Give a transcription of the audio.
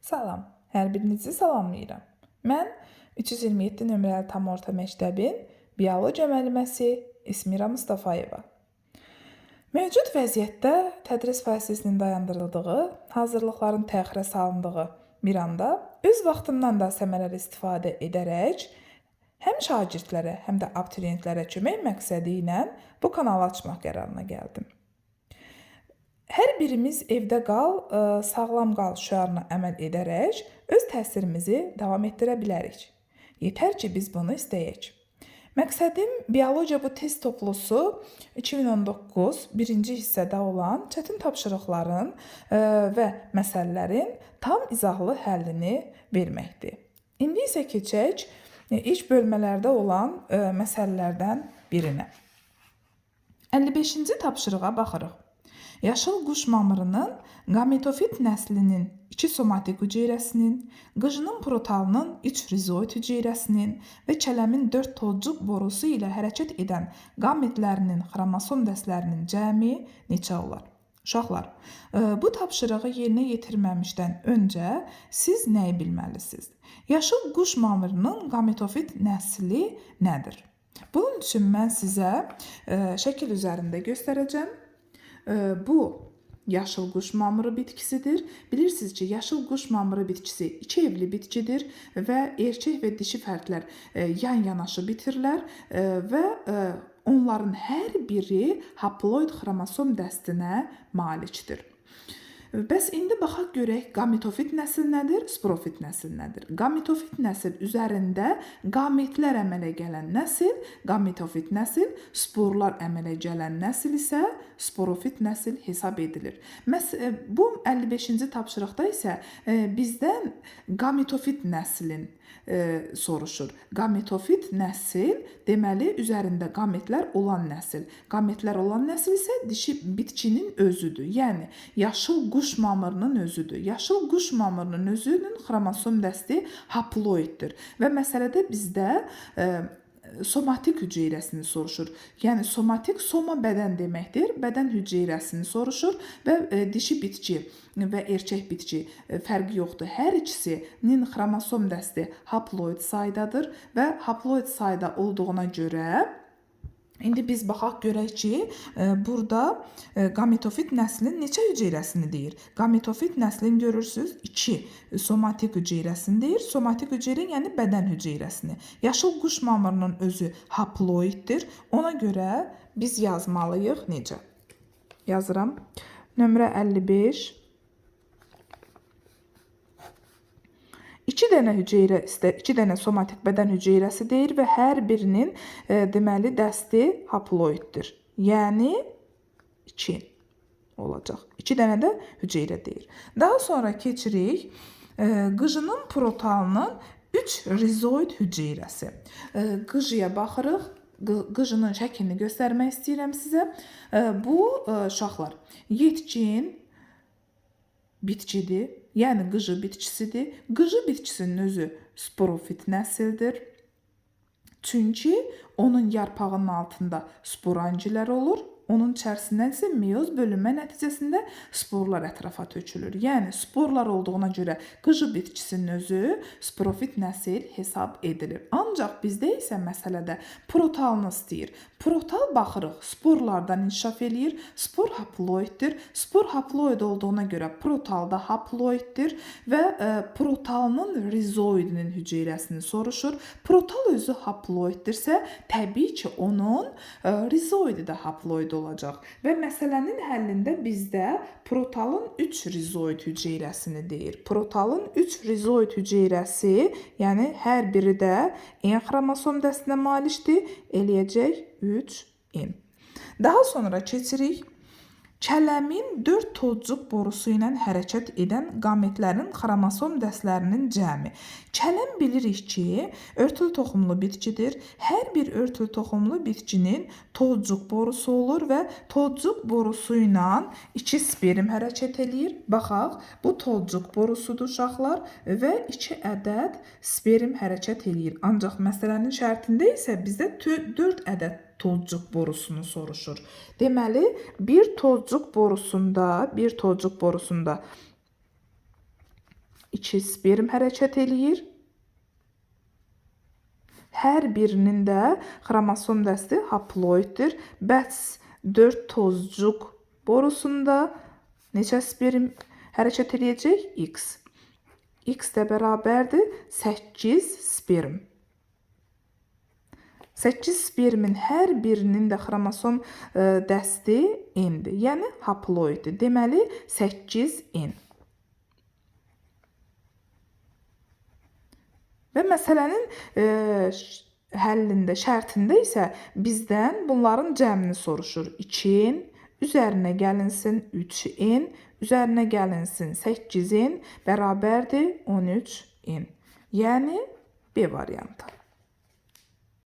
Salam, hər birinizi salamlayıram. Mən 327 nömrəli tam orta məktəbin biologiya müəlliməsi İsmira Mustafayeva. Mövcud vəziyyətdə tədris prosesinin dayandırıldığı, hazırlıqların təxirə salındığı bir anda öz vaxtımdan da səmərəli istifadə edərək həm şagirdlərə, həm də abituriyentlərə kömək məqsədi ilə bu kanalı açmaq qərarına gəldim. Hər birimiz evdə qal, ə, sağlam qal şüarına əməl edərək öz təhsilimizi davam etdirə bilərik. Yetər ki, biz bunu istəyək. Məqsədim biologiya bu test toplusu 2019 birinci hissədə olan çətin tapşırıqların ə, və məsələlərin tam izahlı həllini verməkdir. İndi isə keçək ə, ilk bölmələrdə olan məsələlərdən birinə. 55-ci tapşırığa baxırıq. Yaşıl quş mamırının gametofit nəslinin iki somatik hüceyrəsinin, qıcının protalının üç rizoid hüceyrəsinin və kələmin 4 tolcuq borusu ilə hərəkət edən qametlərinin xromosom dəstlərinin cəmi neçə olar? Uşaqlar, e, bu tapşırığı yerinə yetirməmişdən öncə siz nəyi bilməlisiniz? Yaşıl quş mamırının gametofit nəsli nədir? Bunun üçün mən sizə e, şəkil üzərində göstərəcəm. Bu yaşıl kuş mamırı bitkisidir. Bilirsiniz ki yaşıl kuş mamırı bitkisi iki evli bitkidir ve erkek ve dişi fərqlər e, yan yanaşı bitirlər e, və e, onların hər biri haploid xromosom dəstinə malikdir. Bəs indi baxaq görək gametofit nəsil nədir, sporofit nəsil nədir? Gametofit nəsil üzərində gametlər əmələ gələn nəsil, gametofit nəsil, sporlar əmələ gələn nəsil isə sporofit nəsil hesab edilir. Məs e, bu 55-ci tapşırıqda isə e, bizdən gametofit nəslin e, soruşur. Gametofit nəsil deməli üzərində gametlər olan nəsil. Gametlər olan nəsil isə dişi bitkinin özüdür. Yəni yaşıl quş mamırının özüdür. Yaşıl quş mamırının özünün xromosom dəsti haploiddir və məsələdə bizdə e, somatik hüceyrəsini soruşur. Yəni somatik soma bədən deməkdir. Bədən hüceyrəsini soruşur və e, dişi bitki və erkək bitki e, fərqi yoxdur. Hər ikisinin xromosom dəsti haploid saydadır və haploid sayda olduğuna görə İndi biz baxaq görək ki, e, burada e, gametofit nəslin neçə hüceyrəsini deyir. Gametofit nəslin görürsüz 2 somatik hüceyrəsini deyir. Somatik hüceyrə yəni bədən hüceyrəsini. Yaşıl quş mamırının özü haploiddir. Ona görə biz yazmalıyıq necə? Yazıram. Nömrə 55 2 dənə hüceyrə istə 2 dənə somatik bədən hüceyrəsi deyir və hər birinin e, deməli dəsti haploiddir. Yəni 2 olacaq. 2 dənə də hüceyrə deyir. Daha sonra keçirik e, qıcının protalının 3 rizoid hüceyrəsi. E, qıcıya baxırıq. Qıcının şəklini göstərmək istəyirəm sizə. E, bu e, uşaqlar yetkin bitkidir. Yəni qıcı bitkisidir. Qıcı bitkisinin özü sporofit nəsildir. Çünki onun yarpağının altında sporangilər olur onun içərisindən isə meyoz bölünmə nəticəsində sporlar ətrafa tökülür. Yəni sporlar olduğuna görə qıcı bitkisinin özü sporofit nəsil hesab edilir. Ancaq bizdə isə məsələdə protalını istəyir. Protal baxırıq, sporlardan inkişaf eləyir. Spor haploiddir. Spor haploid olduğuna görə protal da haploiddir və e, protalının rizoidinin hüceyrəsini soruşur. Protal özü haploiddirsə, təbii ki, onun e, rizoidi də haploid olacaq. Və məsələnin həllində bizdə protalın 3 rizoid hüceyrəsini deyir. Protalın 3 rizoid hüceyrəsi, yəni hər biri də N xromosom dəstinə malikdir, eləyəcək 3 N. Daha sonra keçirik Kələmin 4 tozcuq borusu ilə hərəkət edən qametlərin xromosom dəstlərinin cəmi. Kələm bilirik ki, örtülü toxumlu bitkidir. Hər bir örtülü toxumlu bitkinin tozcuq borusu olur və tozcuq borusu ilə 2 sperm hərəkət eləyir. Baxaq, bu tozcuq borusudur uşaqlar və 2 ədəd sperm hərəkət eləyir. Ancaq məsələnin şərtində isə bizdə 4 ədəd tozcuq borusunu soruşur. Deməli, bir tozcuq borusunda, bir tozcuq borusunda 2 sperm hərəkət eləyir. Hər birinin də xromosom dəsti haploiddir. Bəs 4 tozcuq borusunda neçə sperm hərəkət eləyəcək? X. X də bərabərdir 8 sperm. 8 spermin hər birinin də xromosom ə, dəsti N-dir. Yəni haploiddir. Deməli 8 N. Və məsələnin e, həllində, şərtində isə bizdən bunların cəmini soruşur. 2n üzərinə gəlinsin 3n, üzərinə gəlinsin 8n bərabərdir 13n. Yəni B variantı.